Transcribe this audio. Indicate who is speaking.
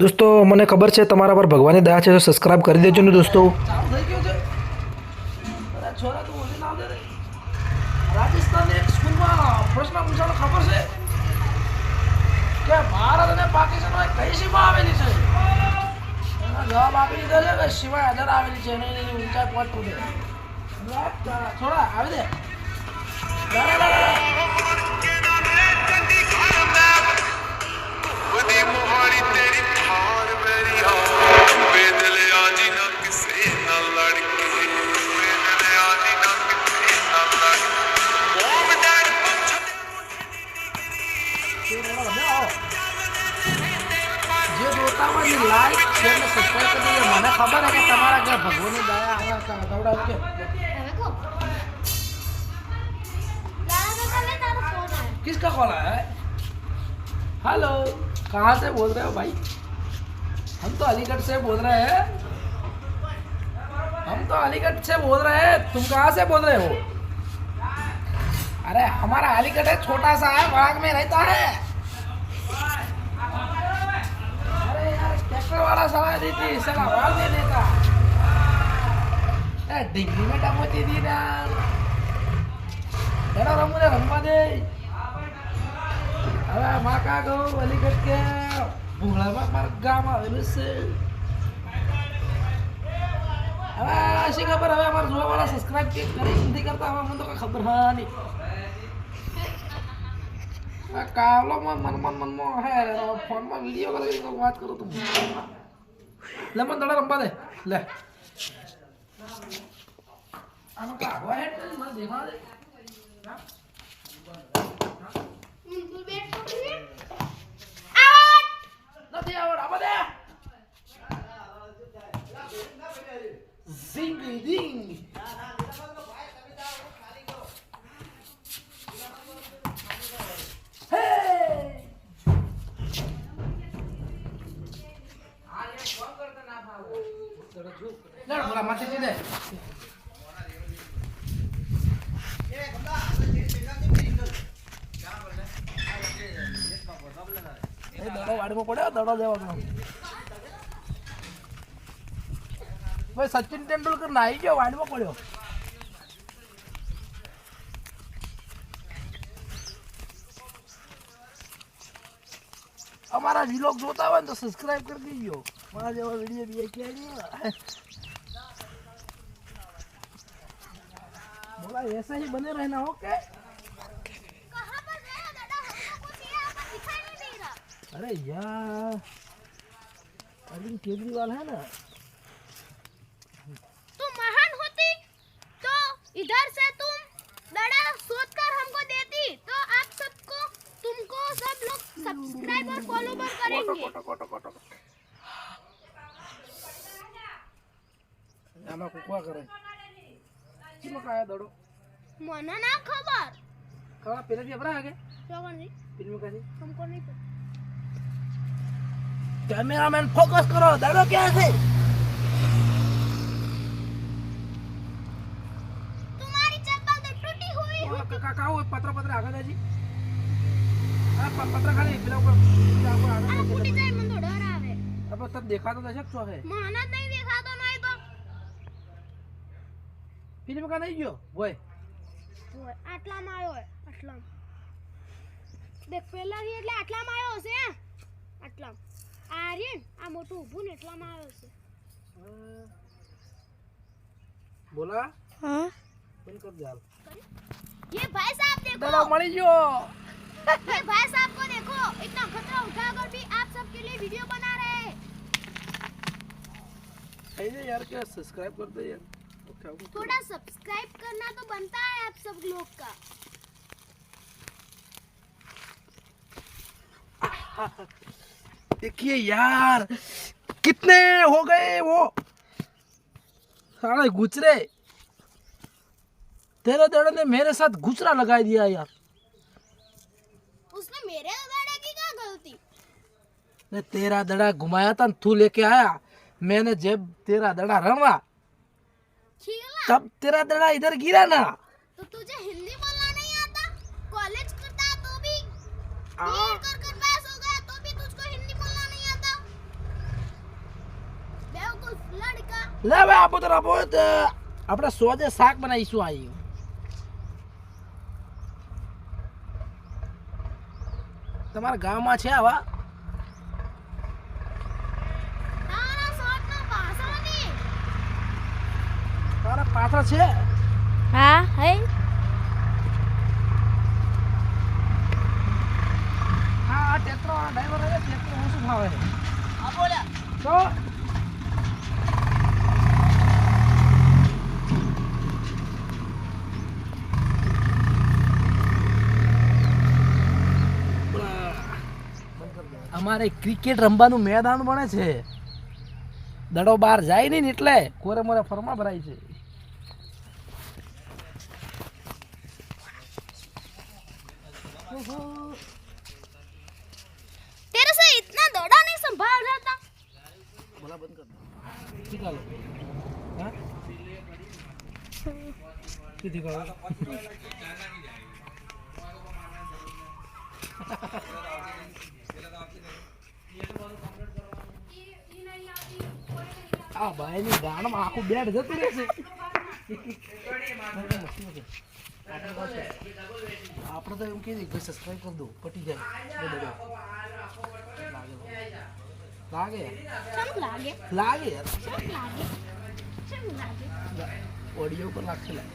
Speaker 1: દોસ્તો, મને ખબર છે તમારા પર ભગવાનની દયા છે, તો સબસ્ક્રાઈબ કરી દેજો ને દોસ્તો.
Speaker 2: ભારત અને પાકિસ્તાન કઈ સીમા આવેલી છે. જવાબ આપી દીધો છે કે શિવાય હજાર આવેલી છે. એની એની ઊંચાઈ ફૂટ. છે છોડા આવી દે. જોતા હોય એ લાઈક શેર ને સબસ્ક્રાઇબ કરી દેજો મને ખબર છે કે તમારા ઘર ભગવાનની દયા આવા દવડાવ કે किसका कॉल आया है हेलो कहाँ से बोल रहे हो भाई हम तो अलीगढ़ से बोल रहे हैं हम तो अलीगढ़ से बोल रहे हैं तुम कहाँ से बोल रहे हो अरे हमारा अलीगढ़ है छोटा सा है बाग में रहता है यार ट्रैक्टर वाला सलाह देती साला आवाज नहीं देता ए डिग्री में डमोती दी ना એનો રમૂને રમવા દે હવે માં કા ગો અલીગઢ કે ભૂંગળામાં મારું ગામ આવેલું છે હવે શી ખબર હવે અમારા જોવાવાળા સબસ્ક્રાઇબ કે કરી નથી કરતા હવે મને તો કઈ ખબર હા નહીં कावला में मन मन मन मोह फ़ोन में वीडियो करो तुम ले मन रंबा दे ले अनु का हुआ मत देखा दे વાડીમાં પડ્યો દડો દેવાનો ભાઈ, સચિન તેંડુલકર નાહી ગયો, વાડીમાં પડ્યો. અમારા વિલોગ જોતા હોય ને તો સબસ્ક્રાઈબ કરી દીજો. મારા જેવા વીડિયો બીજા ક્યાંય બોલા એસા બને રહેના, ઓકે? अरे यार अरविंद केजरीवाल है ना
Speaker 3: तुम महान होती तो इधर से तुम दड़ा सोच कर हमको देती तो आप सबको तुमको सब लोग सब्सक्राइब और फॉलो पर करेंगे
Speaker 2: આમાં કુકવા કરે ચીમાં કાયા દડો
Speaker 3: મને ના ખબર
Speaker 2: ખવા પેલેથી અપરા આગે
Speaker 3: ખબર નહીં
Speaker 2: ફિલ્મ કાથી
Speaker 3: हमको
Speaker 2: કેમેરામેન ફોકસ કરો દાડો ક્યાં છે
Speaker 3: તમારી ચપ્પલ તો તૂટી હોય ઓલા
Speaker 2: કાકા કાઓ પત્ર પત્ર આગળ જી આ પત્ર ખાલી પેલા ઉપર ઉપર આગળ
Speaker 3: આ ફૂટી જાય મને તો ડર આવે
Speaker 2: અબ તબ દેખાતો તો છે શું છે
Speaker 3: મને જ નહીં દેખાતો નહીં તો
Speaker 2: ફિલ્મ કા નહીં ગયો હોય
Speaker 3: હોય આટલા માં આવ્યો આટલા દેખ પેલા એટલે આટલા માં આવ્યો છે આટલા આટલામાં આ રે ને, આ મોટું ઊભું ને એટલામાં આવ્યો છે
Speaker 2: બોલા
Speaker 3: हाँ
Speaker 2: બંધ કર જાલ
Speaker 3: ये भाई साहब
Speaker 2: દડો
Speaker 3: देखो
Speaker 2: મળી ગયો
Speaker 3: ये भाई साहब को देखो इतना खतरा उठाकर भी आप सबके लिए वीडियो बना रहे हैं
Speaker 2: થઈ જાય યાર કે સબસ્ક્રાઇબ कर दे यार ओके ओके
Speaker 3: थोड़ा सब्सक्राइब करना तो बनता है आप सब लोग का
Speaker 2: देखिए यार कितने हो गए वो? साले गुजरे। तेरे दड़े ने मेरे साथ गुजरा लगा दिया यार।
Speaker 3: उसने मेरे की क्या गलती?
Speaker 2: ने तेरा दड़ा घुमाया था तू लेके आया। मैंने जब तेरा दड़ा रवा तब तेरा दड़ा इधर गिरा ना।
Speaker 3: तो तुझे हिंदी बोलना नहीं आता? कॉलेज करता तो भी।
Speaker 2: आ-
Speaker 3: कर कर
Speaker 2: લે ભાઈ આપો તો આપો આપણે સોજે શાક બનાવીશું આવી તમારા ગામમાં છે આવા?
Speaker 3: તારા
Speaker 2: પાછળ છે?
Speaker 3: હા હે.
Speaker 2: હા ટેક્ટર ડ્રાઈવર છે ટેક્ટર હું શું ભાવે? આ બોલ્યા તો અમારે ક્રિકેટ રમવાનું મેદાન બને છે દડો બહાર જાય નહીં ને એટલે કોરે મોરે ફરમા ભરાય છે
Speaker 3: तेरे से इतना दौड़ा नहीं संभाल रहा था
Speaker 2: बोला बंद कर दो ठीक है हाँ આ ભાઈ ની ગાણમાં આખું બેડ જતું રહેશે. આપણે તો એમ કીધી કે સબસ્ક્રાઈબ કરી દો પટી જાય. લાગે લાગે
Speaker 3: લાગે
Speaker 2: ઓડિયો પર લાગશે લાગે